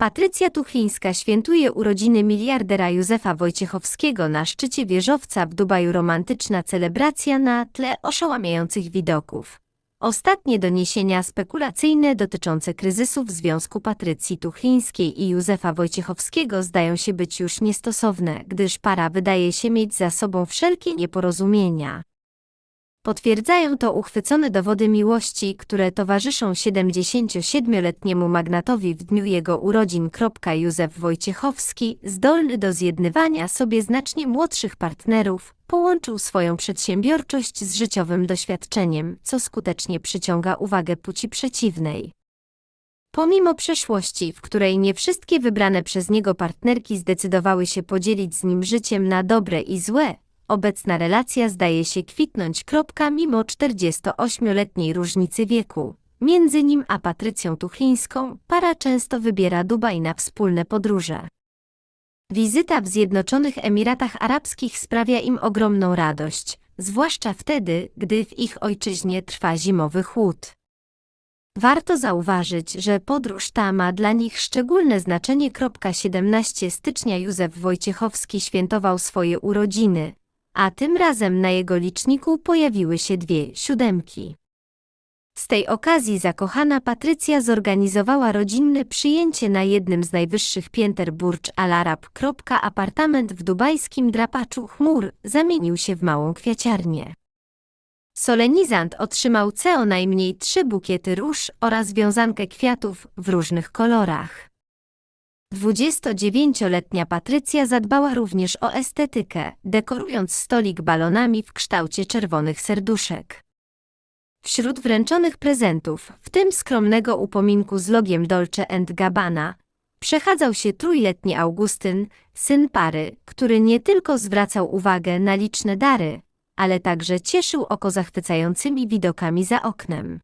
Patrycja Tuchińska świętuje urodziny miliardera Józefa Wojciechowskiego na szczycie wieżowca w Dubaju. Romantyczna celebracja na tle oszałamiających widoków. Ostatnie doniesienia spekulacyjne dotyczące kryzysu w związku Patrycji Tuchińskiej i Józefa Wojciechowskiego zdają się być już niestosowne, gdyż para wydaje się mieć za sobą wszelkie nieporozumienia. Potwierdzają to uchwycone dowody miłości, które towarzyszą 77-letniemu magnatowi w dniu jego urodzin. Józef Wojciechowski, zdolny do zjednywania sobie znacznie młodszych partnerów, połączył swoją przedsiębiorczość z życiowym doświadczeniem, co skutecznie przyciąga uwagę płci przeciwnej. Pomimo przeszłości, w której nie wszystkie wybrane przez niego partnerki zdecydowały się podzielić z nim życiem na dobre i złe, obecna relacja zdaje się kwitnąć. Mimo 48-letniej różnicy wieku. Między nim a Patrycją Tuchińską para często wybiera Dubaj na wspólne podróże. Wizyta w Zjednoczonych Emiratach Arabskich sprawia im ogromną radość, zwłaszcza wtedy, gdy w ich ojczyźnie trwa zimowy chłód. Warto zauważyć, że podróż ta ma dla nich szczególne znaczenie. 17 stycznia Józef Wojciechowski świętował swoje urodziny, a tym razem na jego liczniku pojawiły się dwie siódemki. Z tej okazji zakochana Patrycja zorganizowała rodzinne przyjęcie na jednym z najwyższych pięter Burj Al Arab. Apartament w dubajskim drapaczu chmur zamienił się w małą kwiaciarnię. Solenizant otrzymał co najmniej trzy bukiety róż oraz wiązankę kwiatów w różnych kolorach. 29-letnia Patrycja zadbała również o estetykę, dekorując stolik balonami w kształcie czerwonych serduszek. Wśród wręczonych prezentów, w tym skromnego upominku z logiem Dolce Gabbana, przechadzał się trójletni Augustyn, syn pary, który nie tylko zwracał uwagę na liczne dary, ale także cieszył oko zachwycającymi widokami za oknem.